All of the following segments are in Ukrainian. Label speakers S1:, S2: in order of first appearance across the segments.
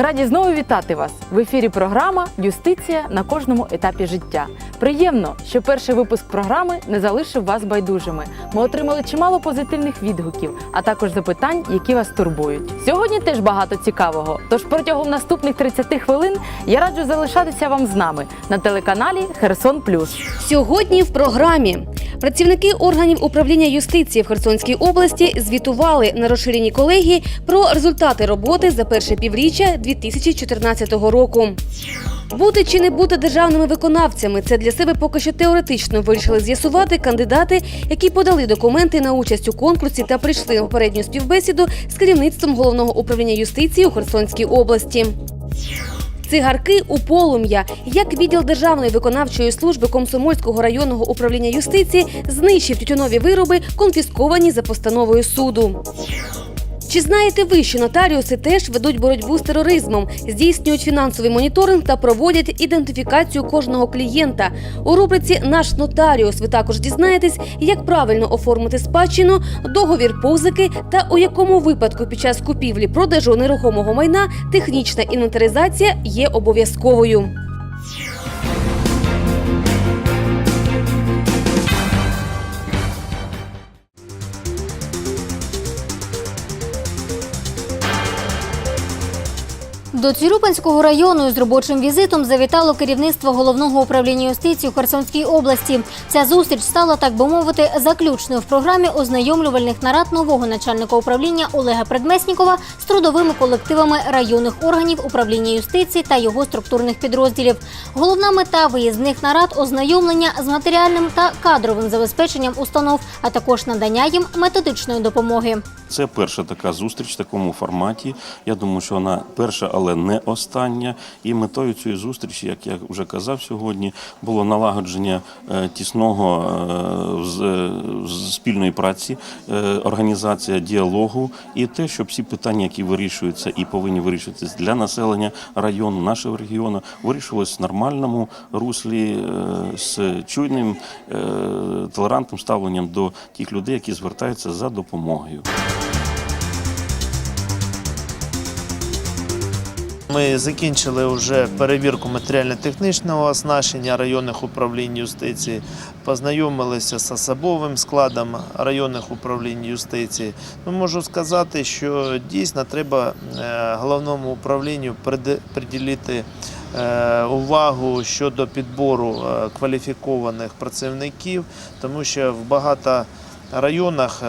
S1: Ми раді знову вітати вас в ефірі. Програма Юстиція на кожному етапі життя. Приємно, що перший випуск програми не залишив вас байдужими. Ми отримали чимало позитивних відгуків, а також запитань, які вас турбують. Сьогодні теж багато цікавого. Тож протягом наступних 30 хвилин я раджу залишатися вам з нами на телеканалі Херсон Плюс.
S2: Сьогодні в програмі працівники органів управління юстиції в Херсонській області звітували на розширеній колегії про результати роботи за перше півріччя 2014 року. Бути чи не бути державними виконавцями це для себе поки що теоретично вирішили з'ясувати кандидати, які подали документи на участь у конкурсі та прийшли на попередню співбесіду з керівництвом головного управління юстиції у Херсонській області. Цигарки у полум'я. Як відділ Державної виконавчої служби Комсомольського районного управління юстиції знищив тютюнові вироби, конфісковані за постановою суду. Чи знаєте ви, що нотаріуси теж ведуть боротьбу з тероризмом, здійснюють фінансовий моніторинг та проводять ідентифікацію кожного клієнта? У рубриці Наш нотаріус ви також дізнаєтесь, як правильно оформити спадщину, договір позики та у якому випадку під час купівлі продажу нерухомого майна технічна інвентаризація є обов'язковою.
S3: До Цюрюпинського району з робочим візитом завітало керівництво головного управління юстиції у Херсонській області. Ця зустріч стала, так би мовити, заключною в програмі ознайомлювальних нарад нового начальника управління Олега Предмеснікова з трудовими колективами районних органів управління юстиції та його структурних підрозділів. Головна мета виїзних нарад ознайомлення з матеріальним та кадровим забезпеченням установ, а також надання їм методичної допомоги.
S4: Це перша така зустріч в такому форматі. Я думаю, що вона перша, але не остання. І метою цієї зустрічі, як я вже казав сьогодні, було налагодження е, тісного е, з- спільної праці, е, організація діалогу і те, щоб всі питання, які вирішуються і повинні вирішуватися для населення району, нашого регіону, вирішувалися в нормальному руслі е, з чуйним е, толерантним ставленням до тих людей, які звертаються за допомогою.
S5: Ми закінчили вже перевірку матеріально-технічного оснащення районних управлінь юстиції, познайомилися з особовим складом районних управлінь юстиції. Ну, можу сказати, що дійсно треба е, головному управлінню приділити е, увагу щодо підбору е, кваліфікованих працівників, тому що в багато районах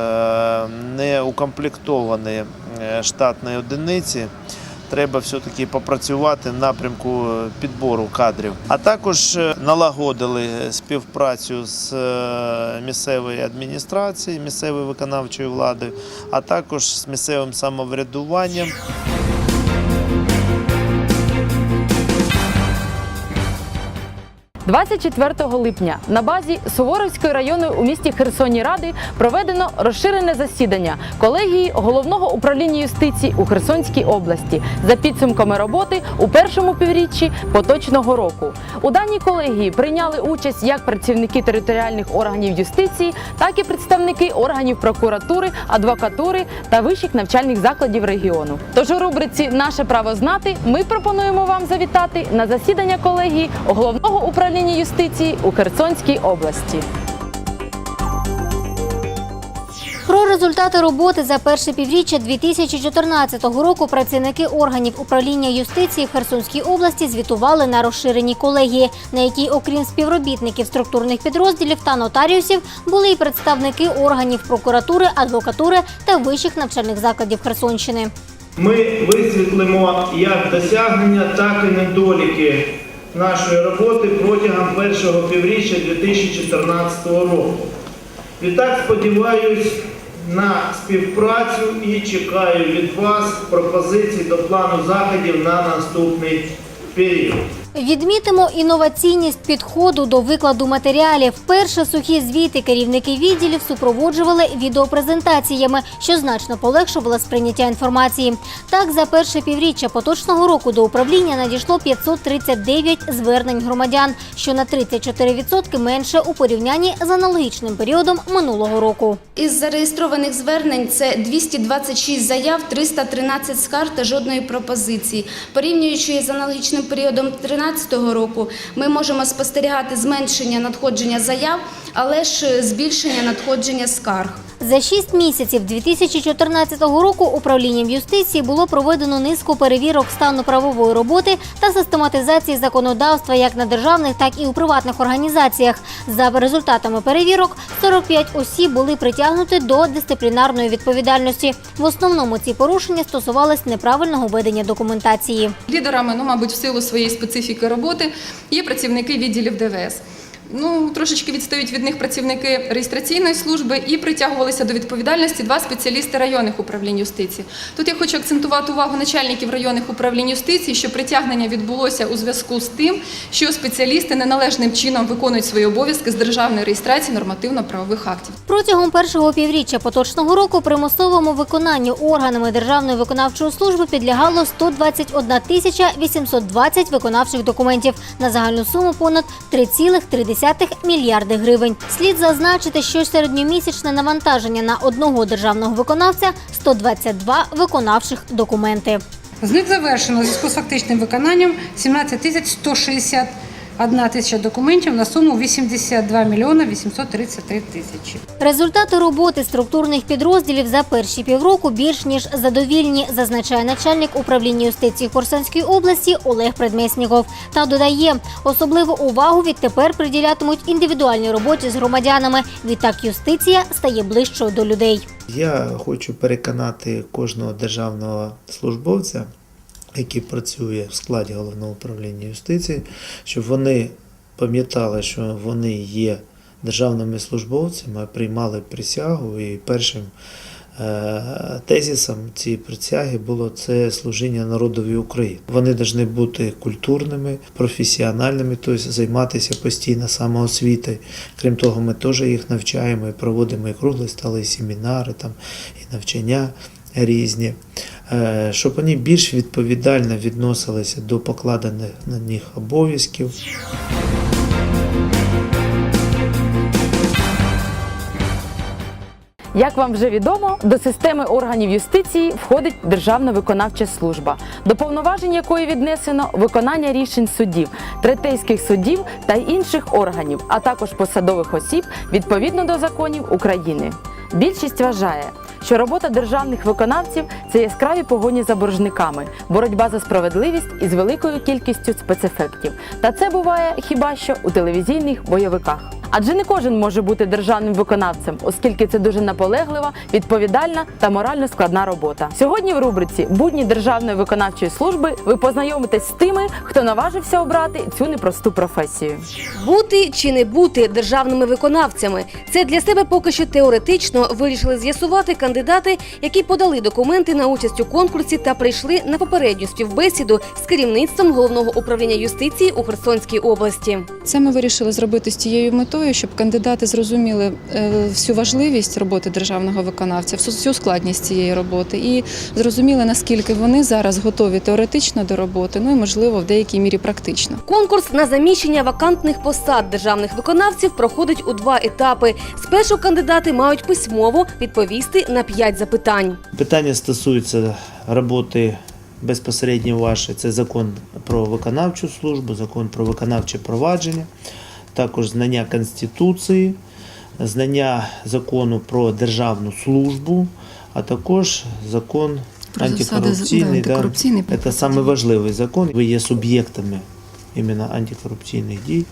S5: не укомплектовані штатні одиниці треба все-таки попрацювати в напрямку підбору кадрів. А також е, налагодили співпрацю з е, місцевою адміністрацією, місцевою виконавчою владою, а також з місцевим самоврядуванням.
S1: 24 липня на базі Суворовської районної у місті Херсоні Ради проведено розширене засідання колегії головного управління юстиції у Херсонській області за підсумками роботи у першому півріччі поточного року. У даній колегії прийняли участь як працівники територіальних органів юстиції, так і представники органів прокуратури, адвокатури та вищих навчальних закладів регіону. Тож у рубриці Наше право знати ми пропонуємо вам завітати на засідання колегії головного управління юстиції у Херсонській області.
S3: Про результати роботи за перше півріччя 2014 року працівники органів управління юстиції в Херсонській області звітували на розширеній колегії, на якій, окрім співробітників структурних підрозділів та нотаріусів, були і представники органів прокуратури, адвокатури та вищих навчальних закладів Херсонщини.
S6: Ми висвітлимо як досягнення, так і недоліки нашої роботи протягом першого півріччя 2014 року. Відтак сподіваюсь на співпрацю і чекаю від вас пропозицій до плану заходів на наступний період.
S3: Відмітимо інноваційність підходу до викладу матеріалів. Перше сухі звіти керівники відділів супроводжували відеопрезентаціями, що значно полегшувало сприйняття інформації. Так, за перше півріччя поточного року до управління надійшло 539 звернень громадян, що на 34% менше у порівнянні з аналогічним періодом минулого року.
S7: Із зареєстрованих звернень це 226 заяв, 313 скарг та жодної пропозиції. Порівнюючи з аналогічним періодом 2013 року, ми можемо спостерігати зменшення надходження заяв, але ж збільшення надходження скарг.
S3: За шість місяців 2014 року управлінням юстиції було проведено низку перевірок стану правової роботи та систематизації законодавства як на державних, так і у приватних організаціях. За результатами перевірок 45 осіб були притягнуті до дисциплінарної відповідальності. В основному ці порушення стосувались неправильного ведення документації.
S8: Лідерами, ну, мабуть, в силу своєї специфіки роботи є працівники відділів ДВС. Ну, трошечки відстають від них працівники реєстраційної служби і притягувалися до відповідальності два спеціалісти районних управлінь юстиції. Тут я хочу акцентувати увагу начальників районних управлінь юстиції, що притягнення відбулося у зв'язку з тим, що спеціалісти неналежним чином виконують свої обов'язки з державної реєстрації нормативно-правових актів.
S3: Протягом першого півріччя поточного року примусовому виконанню органами Державної виконавчої служби підлягало 121 тисяча 820 виконавчих документів на загальну суму понад 3,3 мільярди гривень. Слід зазначити, що середньомісячне навантаження на одного державного виконавця 122 виконавчих документи.
S9: З них завершено зв'язку з фактичним виконанням 17 тисяч 161 тисяча документів на суму 82 мільйони 833 тисячі.
S3: Результати роботи структурних підрозділів за перші півроку більш ніж задовільні, зазначає начальник управління юстиції Херсонської області Олег Предмесніков. Та додає, особливу увагу відтепер приділятимуть індивідуальній роботі з громадянами. Відтак юстиція стає ближчою до людей.
S10: Я хочу переконати кожного державного службовця, який працює в складі головного управління юстиції, щоб вони пам'ятали, що вони є державними службовцями, приймали присягу і першим е, тезисом цієї присяги було це служіння народові України. Вони повинні бути культурними, професіональними, тобто займатися постійно самоосвітою. Крім того, ми теж їх навчаємо і проводимо і круглі стали, і семінари, там, і навчання різні, Е, щоб вони більш відповідально відносилися до покладених на них обов'язків.
S1: Як вам вже відомо, до системи органів юстиції входить Державна виконавча служба, до повноважень якої віднесено виконання рішень суддів, третейських суддів та інших органів, а також посадових осіб відповідно до законів України. Більшість вважає, що робота державних виконавців це яскраві погоні за боржниками, боротьба за справедливість із великою кількістю спецефектів. Та це буває хіба що у телевізійних бойовиках. Адже не кожен може бути державним виконавцем, оскільки це дуже наполеглива, відповідальна та морально складна робота. Сьогодні в рубриці Будні державної виконавчої служби ви познайомитесь з тими, хто наважився обрати цю непросту професію.
S2: Бути чи не бути державними виконавцями це для себе поки що теоретично вирішили з'ясувати кандидати, які подали документи на участь у конкурсі та прийшли на попередню співбесіду з керівництвом головного управління юстиції у Херсонській області.
S8: Це ми вирішили зробити з тією метою, щоб кандидати зрозуміли е, всю важливість роботи державного виконавця, всю- всю складність цієї роботи, і зрозуміли, наскільки вони зараз готові теоретично до роботи, ну і можливо в деякій мірі практично.
S2: Конкурс на заміщення вакантних посад державних виконавців проходить у два етапи. Спершу кандидати мають письмово відповісти на п'ять запитань.
S10: Питання стосуються роботи безпосередньо вашої. Це закон про виконавчу службу, закон про виконавче провадження, також знання Конституції, знання закону про державну службу, а також закон
S8: Про засади,
S10: антикорупційний.
S8: да, антикорупційний.
S10: Це саме важливий закон. Ви є суб'єктами іменно антикорупційних дій.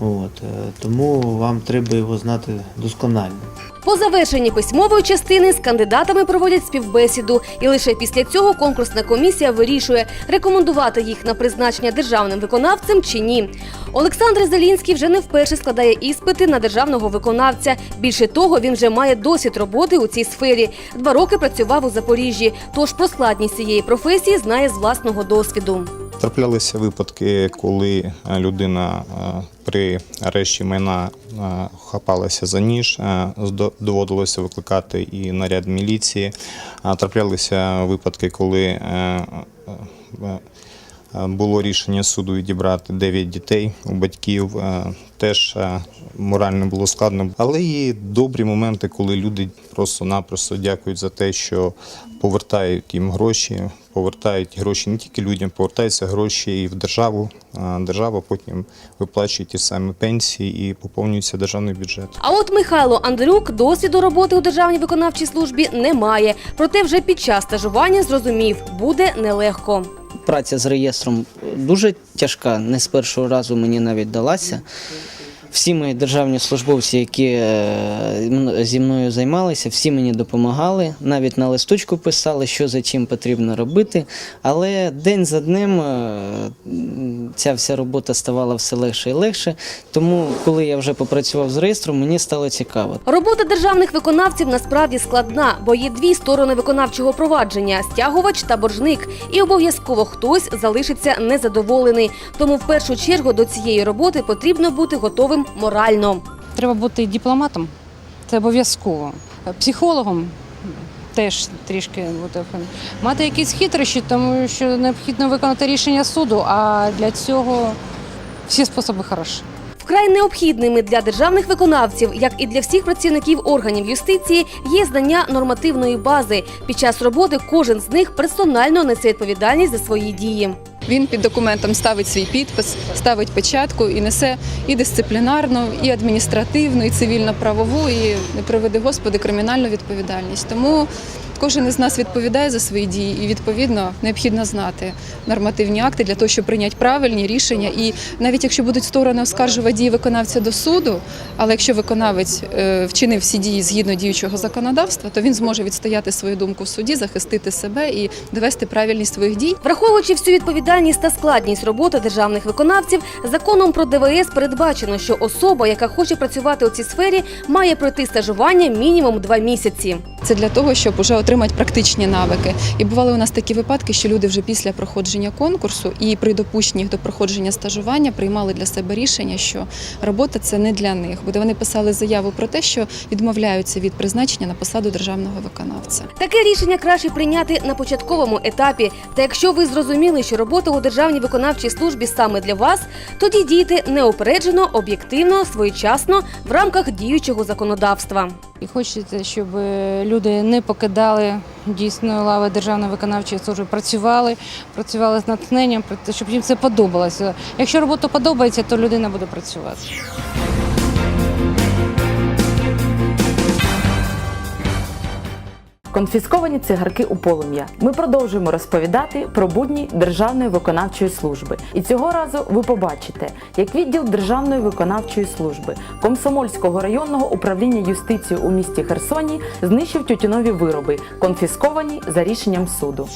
S10: От, е, тому вам треба його знати досконально.
S2: По завершенні письмової частини з кандидатами проводять співбесіду, і лише після цього конкурсна комісія вирішує, рекомендувати їх на призначення державним виконавцем чи ні. Олександр Зелінський вже не вперше складає іспити на державного виконавця. Більше того, він вже має досвід роботи у цій сфері. Два роки працював у Запоріжжі, тож про складність цієї професії знає з власного досвіду.
S11: Траплялися випадки, коли е, людина е, при арешті майна е, хапалася за ніж, доводилося викликати і наряд міліції. Траплялися випадки, коли було рішення суду відібрати 9 дітей у батьків. е, Теж е, морально було складно. Але є добрі моменти, коли люди просто-напросто дякують за те, що повертають їм гроші, повертають гроші не тільки людям, повертаються гроші і в державу. Держава потім виплачує ті самі пенсії і поповнюється державний бюджет.
S2: А от Михайло Андрюк досвіду роботи у державній виконавчій службі не має. Проте вже під час стажування зрозумів, буде нелегко.
S12: Праця з реєстром дуже тяжка, не з першого разу мені навіть далася. Всі мої державні службовці, які е, зі мною займалися, всі мені допомагали, навіть на листочку писали, що за чим потрібно робити. Але день за днем е, ця вся робота ставала все легше і легше. Тому, коли я вже попрацював з реєстром, мені стало цікаво.
S2: Робота державних виконавців насправді складна, бо є дві сторони виконавчого провадження стягувач та боржник. І обов'язково хтось залишиться незадоволений. Тому в першу чергу до цієї роботи потрібно бути готовим морально.
S9: Треба бути дипломатом, це обов'язково. Психологом теж трішки буде Мати якісь хитрощі, тому що необхідно виконати рішення суду, а для цього всі способи хороші.
S2: Вкрай необхідними для державних виконавців, як і для всіх працівників органів юстиції, є знання нормативної бази. Під час роботи кожен з них персонально несе відповідальність за свої дії.
S8: Він під документом ставить свій підпис, ставить печатку і несе і дисциплінарну, і адміністративну, і цивільно-правову, і не приведи Господи кримінальну відповідальність. Тому кожен із нас відповідає за свої дії, і відповідно необхідно знати нормативні акти для того, щоб прийняти правильні рішення. І навіть якщо будуть сторони оскаржувати дії виконавця до суду, але якщо виконавець е, вчинив всі дії згідно діючого законодавства, то він зможе відстояти свою думку в суді, захистити себе і довести правильність своїх дій.
S2: Враховуючи всю відповідальність та складність роботи державних виконавців, законом про ДВС передбачено, що особа, яка хоче працювати у цій сфері, має пройти стажування мінімум два місяці.
S8: Це для того, щоб вже отримати практичні навики. І бували у нас такі випадки, що люди вже після проходження конкурсу і при допущенні до проходження стажування приймали для себе рішення, що робота це не для них, бо вони писали заяву про те, що відмовляються від призначення на посаду державного виконавця.
S2: Таке рішення краще прийняти на початковому етапі. Та якщо ви зрозуміли, що робота у державній виконавчій службі саме для вас, тоді дійте неупереджено, об'єктивно, своєчасно в рамках діючого законодавства.
S9: І хочеться, щоб е, люди не покидали дійсно лави державної виконавчої служби, працювали, працювали з натхненням, щоб їм це подобалося. Якщо робота подобається, то людина буде працювати.
S1: Конфісковані цигарки у полум'я. Ми продовжуємо розповідати про будні Державної виконавчої служби. І цього разу ви побачите, як відділ Державної виконавчої служби Комсомольського районного управління юстиції у місті Херсоні знищив тютюнові вироби, конфісковані за рішенням суду.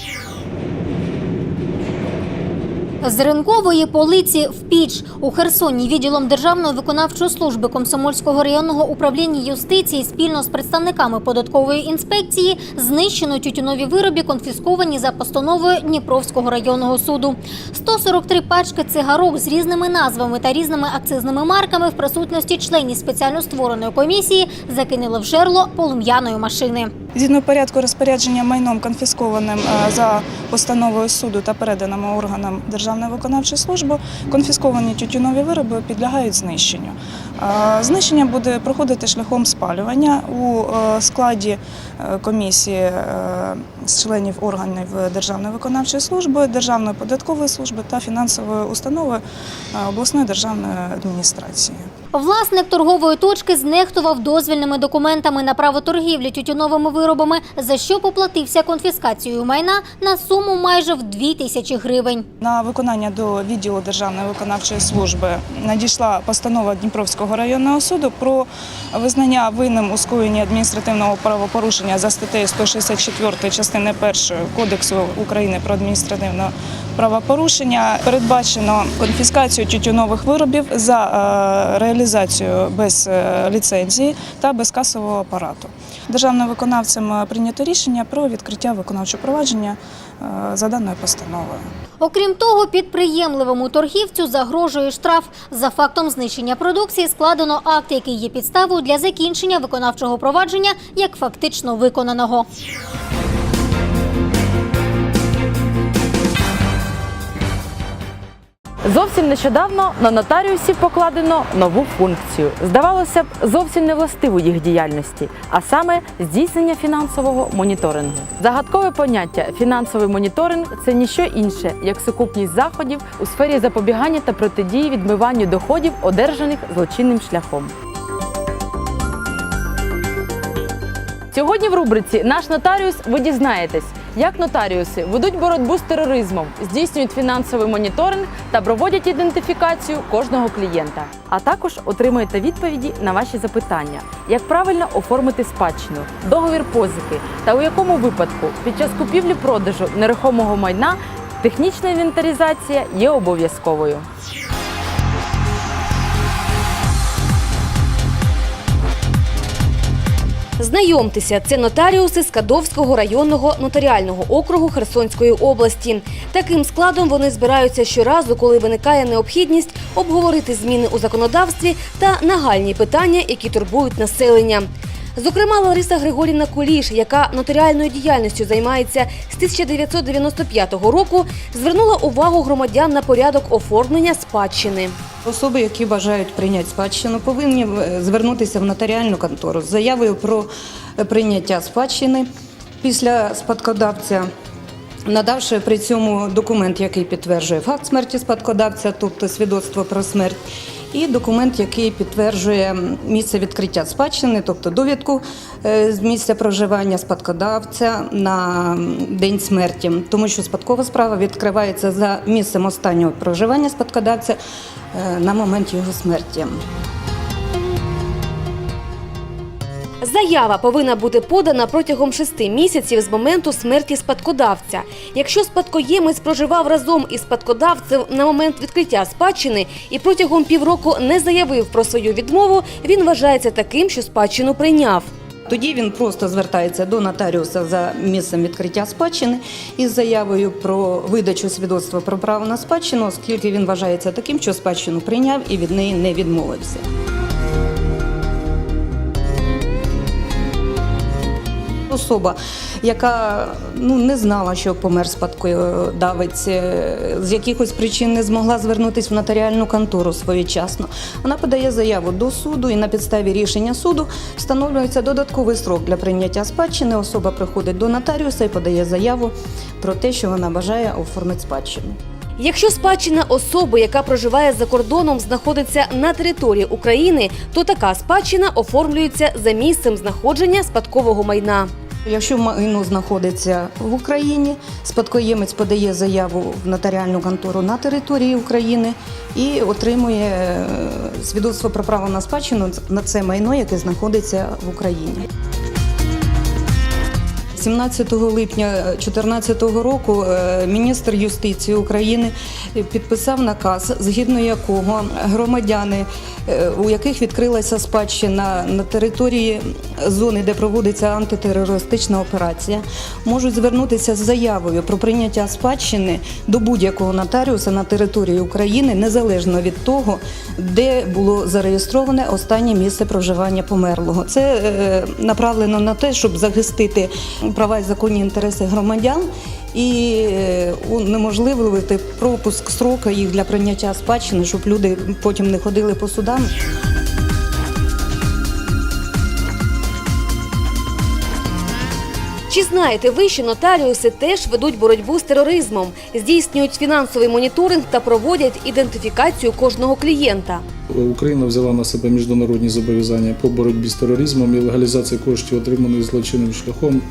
S3: З ринкової полиці в піч у Херсоні відділом Державної виконавчої служби Комсомольського районного управління юстиції спільно з представниками податкової інспекції знищено тютюнові вироби, конфісковані за постановою Дніпровського районного суду. 143 пачки цигарок з різними назвами та різними акцизними марками в присутності членів спеціально створеної комісії закинули в жерло полум'яної машини.
S13: Згідно порядку розпорядження майном конфіскованим е, за постановою суду та переданими органам Державної виконавчої служби, конфісковані тютюнові вироби підлягають знищенню. Е, Знищення буде проходити шляхом спалювання у е, складі комісії з членів органів Державної виконавчої служби, Державної податкової служби та фінансової установи обласної державної адміністрації.
S3: Власник торгової точки знехтував дозвільними документами на право торгівлі тютюновими виробами, за що поплатився конфіскацією майна на суму майже в 2 тисячі гривень.
S13: На виконання до відділу Державної виконавчої служби надійшла постанова Дніпровського районного суду про визнання винним у скоєнні адміністративного правопорушення за статтею 164 частини 1 Кодексу України про адміністративне правопорушення. Передбачено конфіскацію тютюнових виробів за е, реалізацію без е, ліцензії та без касового апарату. Державним виконавцем е, прийнято рішення про відкриття виконавчого провадження за даною постановою.
S3: Окрім того, підприємливому торгівцю загрожує штраф. За фактом знищення продукції складено акт, який є підставою для закінчення виконавчого провадження як фактично виконаного.
S1: Зовсім нещодавно на нотаріусів покладено нову функцію. Здавалося б, зовсім не властиву їх діяльності, а саме здійснення фінансового моніторингу. Загадкове поняття фінансовий моніторинг це ніщо інше, як сукупність заходів у сфері запобігання та протидії відмиванню доходів, одержаних злочинним шляхом. Сьогодні в рубриці Наш нотаріус ви дізнаєтесь, як нотаріуси ведуть боротьбу з тероризмом, здійснюють фінансовий моніторинг та проводять ідентифікацію кожного клієнта. А також отримуєте відповіді на ваші запитання, як правильно оформити спадщину, договір позики та у якому випадку під час купівлі-продажу нерухомого майна технічна інвентаризація є обов'язковою.
S2: Знайомтеся, це нотаріуси з Кадовського районного нотаріального округу Херсонської області. Таким складом вони збираються щоразу, коли виникає необхідність обговорити зміни у законодавстві та нагальні питання, які турбують населення. Зокрема, Лариса Григорівна Куліш, яка нотаріальною діяльністю займається з 1995 року, звернула увагу громадян на порядок оформлення спадщини.
S14: Особи, які бажають прийняти спадщину, повинні е, звернутися в нотаріальну контору з заявою про е, прийняття спадщини після спадкодавця, надавши при цьому документ, який підтверджує факт смерті спадкодавця, тобто свідоцтво про смерть, і документ, який підтверджує місце відкриття спадщини, тобто довідку е, з місця проживання спадкодавця на день смерті, тому що спадкова справа відкривається за місцем останнього проживання спадкодавця е, на момент його смерті.
S2: Заява повинна бути подана протягом шести місяців з моменту смерті спадкодавця. Якщо спадкоємець проживав разом із спадкодавцем на момент відкриття спадщини і протягом півроку не заявив про свою відмову, він вважається таким, що спадщину прийняв.
S14: Тоді він просто звертається до нотаріуса за місцем відкриття спадщини із заявою про видачу свідоцтва про право на спадщину, оскільки він вважається таким, що спадщину прийняв і від неї не відмовився. Особа, яка ну не знала, що помер спадкодавець, е, з якихось причин не змогла звернутися в нотаріальну контору своєчасно. Вона подає заяву до суду, і на підставі рішення суду встановлюється додатковий строк для прийняття спадщини. Особа приходить до нотаріуса і подає заяву про те, що вона бажає оформити спадщину.
S2: Якщо спадщина особи, яка проживає за кордоном, знаходиться на території України, то така спадщина оформлюється за місцем знаходження спадкового майна.
S14: Якщо майно знаходиться в Україні, спадкоємець подає заяву в нотаріальну контору на території України і отримує е, свідоцтво про право на спадщину на це майно, яке знаходиться в Україні. 17 липня 2014 року е, міністр юстиції України підписав наказ, згідно якого громадяни, е, у яких відкрилася спадщина на території зони, де проводиться антитерористична операція, можуть звернутися з заявою про прийняття спадщини до будь-якого нотаріуса на території України, незалежно від того, де було зареєстроване останнє місце проживання померлого. Це е, направлено на те, щоб захистити права і законні інтереси громадян і е, унеможливити пропуск срока їх для прийняття спадщини, щоб люди потім не ходили по судам.
S2: Чи знаєте ви, що нотаріуси теж ведуть боротьбу з тероризмом, здійснюють фінансовий моніторинг та проводять ідентифікацію кожного клієнта?
S15: Україна взяла на себе міжнародні зобов'язання по боротьбі з тероризмом і легалізації коштів, отриманих злочинним шляхом.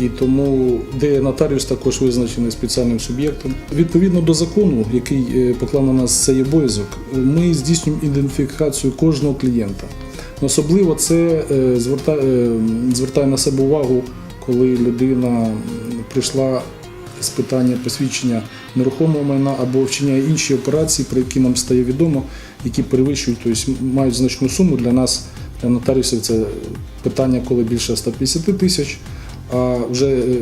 S15: І тому, де нотаріус також визначений спеціальним суб'єктом. Відповідно до закону, який е, поклав на нас цей обов'язок, ми здійснюємо ідентифікацію кожного клієнта. Особливо це е, е, звертає на себе увагу, коли людина прийшла з питання посвідчення нерухомого майна або вчиняє інші операції, про які нам стає відомо, які перевищують, тобто мають значну суму. Для нас, для нотаріусів, це питання, коли більше 150 тисяч. А вже е,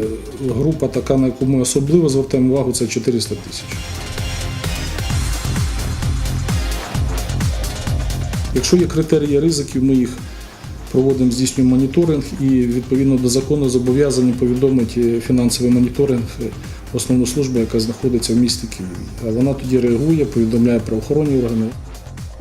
S15: група така, на яку ми особливо звертаємо увагу, це 400 тисяч. Якщо є критерії ризиків, ми їх проводимо, здійснюємо моніторинг і відповідно до закону зобов'язані повідомити фінансовий моніторинг основну службу, яка знаходиться в місті Києві. Вона тоді реагує, повідомляє правоохоронні органи.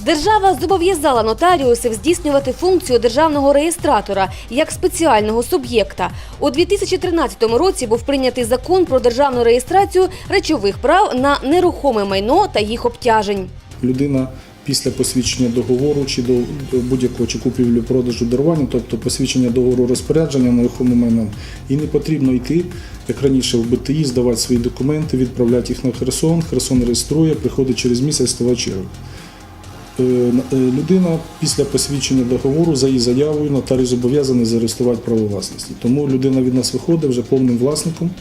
S2: Держава зобов'язала нотаріусів здійснювати функцію державного реєстратора як спеціального суб'єкта. У 2013 році був прийнятий закон про державну реєстрацію речових прав на нерухоме майно та їх обтяжень.
S15: людина після посвідчення договору чи до будь-якого чи купівлі продажу дарування, тобто посвідчення договору розпорядження нерухомим майном, і не потрібно йти, як раніше в БТІ, здавати свої документи, відправляти їх на Херсон. Херсон реєструє, приходить через місяць, ставає чергу. Е, е, Людина після посвідчення договору за її заявою нотарій зобов'язаний зареєструвати право власності. Тому людина від нас виходить вже повним власником.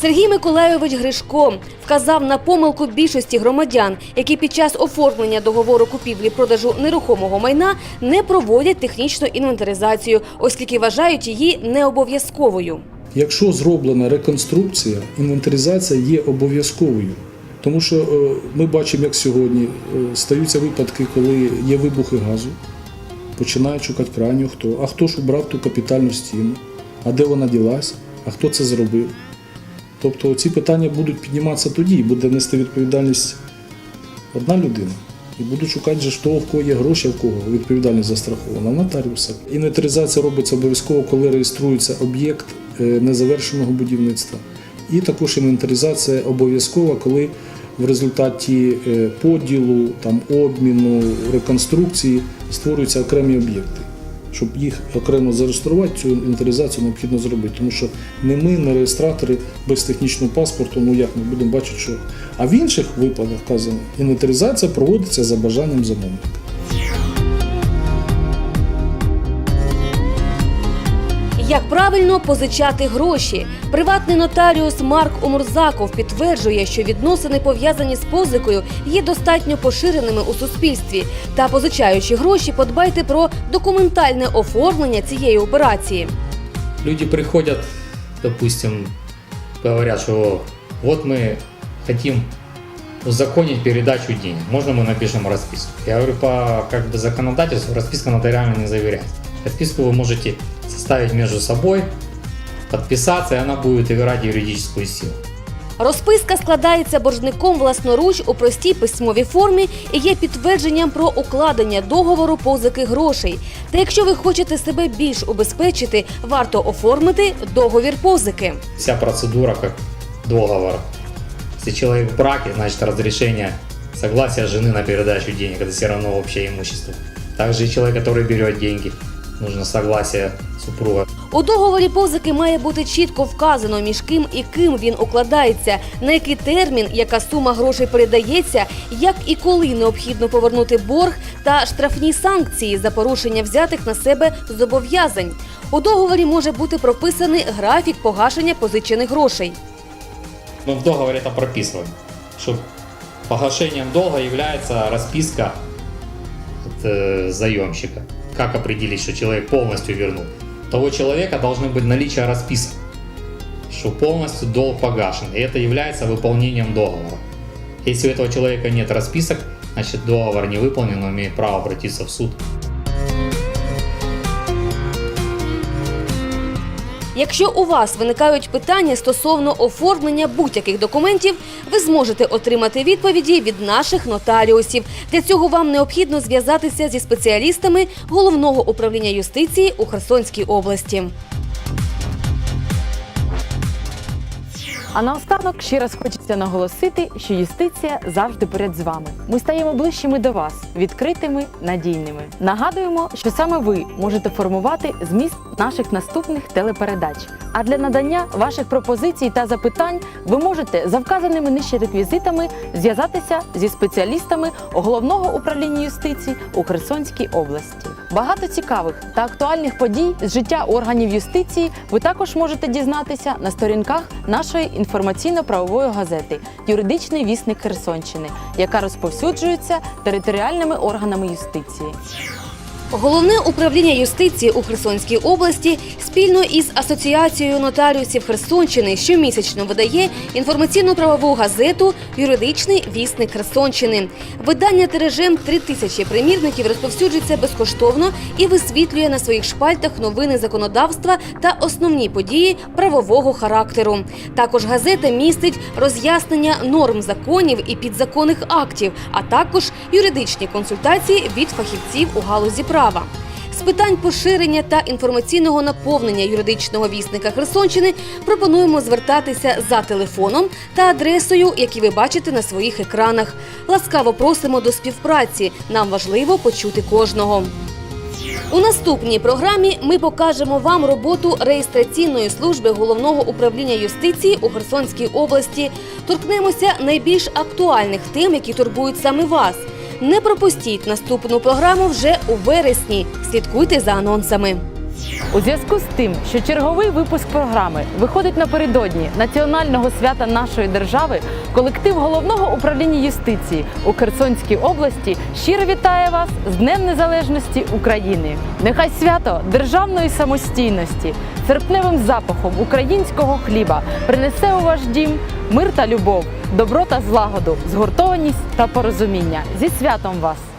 S2: Сергій Миколайович Гришко вказав на помилку більшості громадян, які під час оформлення договору купівлі-продажу нерухомого майна не проводять технічну інвентаризацію, оскільки вважають її необов'язковою.
S15: Якщо зроблена реконструкція, інвентаризація є обов'язковою. Тому що е, ми бачимо, як сьогодні е, стаються випадки, коли є вибухи газу, починають шукати крайнього хто. А хто ж убрав ту капітальну стіну? А де вона ділась? А хто це зробив? Тобто ці питання будуть підніматися тоді, буде нести відповідальність одна людина. І будуть шукати же, хто в кого є гроші, в кого відповідальність застрахована. В нотаріуса. Інвентаризація робиться обов'язково, коли реєструється об'єкт е, незавершеного будівництва. І також інвентаризація обов'язкова, коли в результаті е, поділу, там, обміну, реконструкції створюються окремі об'єкти. Щоб їх окремо зареєструвати, цю інвентаризацію необхідно зробити. Тому що не ми, не реєстратори без технічного паспорту, ну як ми будемо бачити, що. А в інших випадках вказано, інвентаризація проводиться за бажанням замовника.
S2: Як правильно позичати гроші? Приватний нотаріус Марк Омурзаков підтверджує, що відносини, пов'язані з позикою, є достатньо поширеними у суспільстві. Та позичаючи гроші, подбайте про документальне оформлення цієї операції.
S16: Люди приходят, допустим, говорят, что вот мы хотим узаконить передачу денег. Можно мы напишем расписку? Я говорю, по как бы законодательству расписка нотариально не заверяется. Расписку вы можете составить между собой, подписаться, и она будет играть юридическую силу.
S2: Розписка складається боржником власноруч у простій письмовій формі і є підтвердженням про укладення договору позики грошей. Та якщо ви хочете себе більш убезпечити, варто оформити договір позики.
S16: Вся процедура как договор. Если человек в браке, значит разрешение, согласие жены на передачу денег, это все равно общее имущество. Также и человек, который берет деньги, нужно согласие супруга.
S2: У договорі позики має бути чітко вказано, між ким і ким він укладається, на який термін, яка сума грошей передається, як і коли необхідно повернути борг та штрафні санкції за порушення взятих на себе зобов'язань. У договорі може бути прописаний графік погашення позичених грошей.
S16: Мы в договоре это прописываем, что погашением долга является расписка от, э, заемщика. Как определить, что человек полностью вернул? Того человека должны быть наличие расписок, что полностью долг погашен, и это является выполнением договора. Если у этого человека нет расписок, значит договор не выполнен, он имеет право обратиться в суд.
S2: Якщо у вас виникають питання стосовно оформлення будь-яких документів, ви зможете отримати відповіді від наших нотаріусів. Для цього вам необхідно зв'язатися зі спеціалістами головного управління юстиції у Херсонській області.
S1: А наостанок ще раз хочеться наголосити, що юстиція завжди поряд з вами. Ми стаємо ближчими до вас, відкритими, надійними. Нагадуємо, що саме ви можете формувати зміст наших наступних телепередач. А для надання ваших пропозицій та запитань ви можете за вказаними нижче реквізитами зв'язатися зі спеціалістами головного управління юстиції у Херсонській області. Багато цікавих та актуальних подій з життя органів юстиції ви також можете дізнатися на сторінках нашої інформаційно-правової газети Юридичний вісник Херсонщини, яка розповсюджується територіальними органами юстиції.
S2: Головне управління юстиції у Херсонській області спільно із Асоціацією нотаріусів Херсонщини щомісячно видає інформаційно-правову газету Юридичний вісник Херсонщини. Видання тиражем 3 тисячі примірників розповсюджується безкоштовно і висвітлює на своїх шпальтах новини законодавства та основні події правового характеру. Також газета містить роз'яснення норм законів і підзаконних актів, а також юридичні консультації від фахівців у галузі права. З питань поширення та інформаційного наповнення юридичного вісника Херсонщини пропонуємо звертатися за телефоном та адресою, які ви бачите на своїх екранах. Ласкаво просимо до співпраці. Нам важливо почути кожного. У наступній програмі ми покажемо вам роботу реєстраційної служби головного управління юстиції у Херсонській області. Торкнемося найбільш актуальних тем, які турбують саме вас. Не пропустіть наступну програму вже у вересні. Слідкуйте за анонсами.
S1: У зв'язку з тим, що черговий випуск програми виходить напередодні національного свята нашої держави, колектив головного управління юстиції у Херсонській області щиро вітає вас з Днем Незалежності України. Нехай свято державної самостійності серпневим запахом українського хліба принесе у ваш дім мир та любов, добро та злагоду, згуртованість та порозуміння. Зі святом вас!